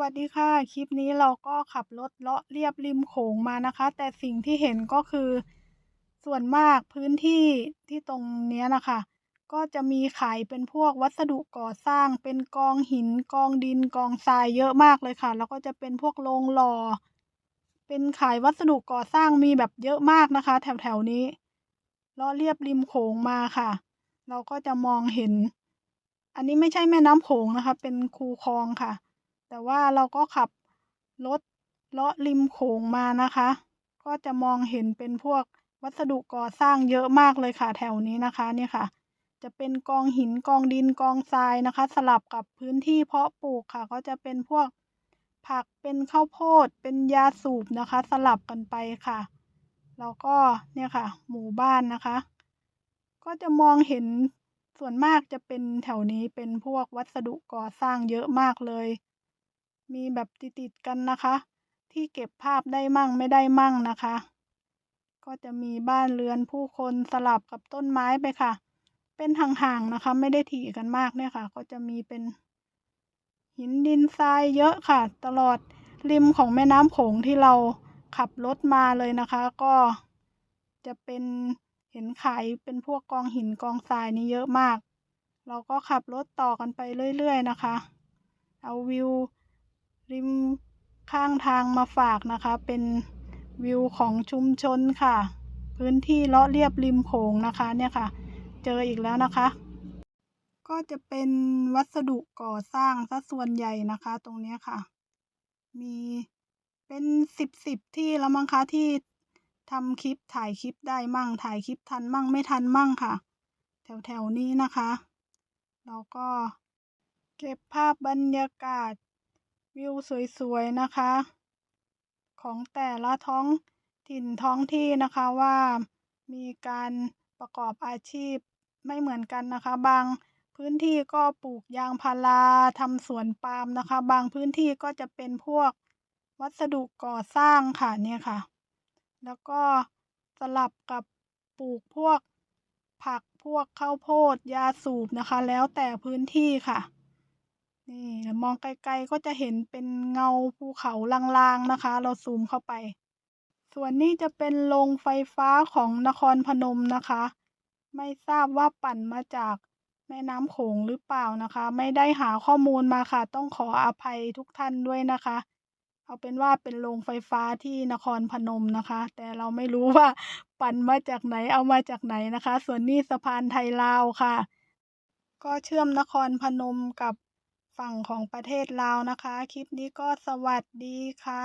วัสดีค่ะ คลิปนี้เราก็ขับรถเลาะเรียบริมโขงมานะคะ แต่สิ่งที่เห็นก็คือ ส่วนมากพื้นที่ที่ตรงเนี้ยนะคะ ก็จะมีขายเป็นพวกวัสดุก่อสร้าง เป็นกองหินกองดินกองทรายเยอะมากเลยค่ะ แล้วก็จะเป็นพวกโรงหล่อ เป็นขายวัสดุก่อสร้างมีแบบเยอะมากนะคะ แถวแถวนี้เลาะเรียบริมโขงมาค่ะ เราก็จะมองเห็น อันนี้ไม่ใช่แม่น้ำโขงนะคะ เป็นคูคลองค่ะ แต่ว่าเราก็ขับรถเลาะริมโขงมานะคะ ก็จะมองเห็นเป็นพวกวัสดุก่อสร้างเยอะมากเลยค่ะแถวนี้นะคะเนี่ยค่ะ จะเป็นกองหินกองดินกองทรายนะคะ สลับกับพื้นที่เพาะปลูกค่ะ ก็จะเป็นพวกผักเป็นข้าวโพดเป็นยาสูบนะคะ สลับกันไปค่ะแล้วก็เนี่ยค่ะ หมู่บ้านนะคะ ก็จะมองเห็นส่วนมากจะเป็นแถวนี้เป็นพวกวัสดุก่อสร้างเยอะมากเลย มีแบบติดๆกันนะคะ ที่เก็บภาพได้มั่งไม่ได้มั่งนะคะ ก็จะมีบ้านเรือนผู้คนสลับกับต้นไม้ไปค่ะ เป็นห่างๆนะคะ ไม่ได้ถี่กันมากเนี่ยค่ะ ก็จะมีเป็น หินดินทรายเยอะค่ะ ตลอดริมของแม่น้ำโขงที่เราขับรถมาเลยนะคะ ก็จะเป็นเห็นขายเป็นพวกกองหินกองทรายนี่เยอะมาก เราก็ขับรถต่อกันไปเรื่อยๆนะคะ เอาวิว ริมข้างทางมาฝากนะคะ เป็นวิวของชุมชนค่ะ พื้นที่เลาะเรียบริมโขงนะคะเนี่ยค่ะ เจออีกแล้วนะคะ ก็จะเป็นวัสดุก่อสร้างซะส่วนใหญ่นะคะ ตรงนี้ค่ะ มีเป็นสิบสิบที่แล้วมั้งคะที่ทำคลิปถ่ายคลิปได้มั่ง ถ่ายคลิปทันมั่งไม่ทันมั่งค่ะ แถวแถวนี้นะคะ เราก็เก็บภาพบรรยากาศ วิวสวยๆนะคะ ของแต่ละท้องถิ่นท้องที่นะคะว่ามีการประกอบอาชีพไม่เหมือนกันนะคะ บางพื้นที่ก็ปลูกยางพาราทำสวนปาล์มนะคะ บางพื้นที่ก็จะเป็นพวกวัสดุก่อสร้างค่ะเนี่ยค่ะ แล้วก็สลับกับปลูกพวกผักพวกข้าวโพดยาสูบนะคะ แล้วแต่พื้นที่ค่ะ นี่มองไกลๆก็จะเห็นเป็นเงาภูเขาลางๆนะคะ เราซูมเข้าไป ส่วนนี้จะเป็นโรงไฟฟ้าของนครพนมนะคะ ไม่ทราบว่าปั่นมาจากแม่น้ำโขงหรือเปล่านะคะ ไม่ได้หาข้อมูลมาค่ะ ต้องขออภัยทุกท่านด้วยนะคะ เอาเป็นว่าเป็นโรงไฟฟ้าที่นครพนมนะคะ แต่เราไม่รู้ว่าปั่นมาจากไหนเอามาจากไหนนะคะ ส่วนนี้สะพานไทยลาวค่ะ ก็เชื่อมนครพนมกับ ฝั่งของประเทศลาวนะคะ คลิปนี้ก็สวัสดีค่ะ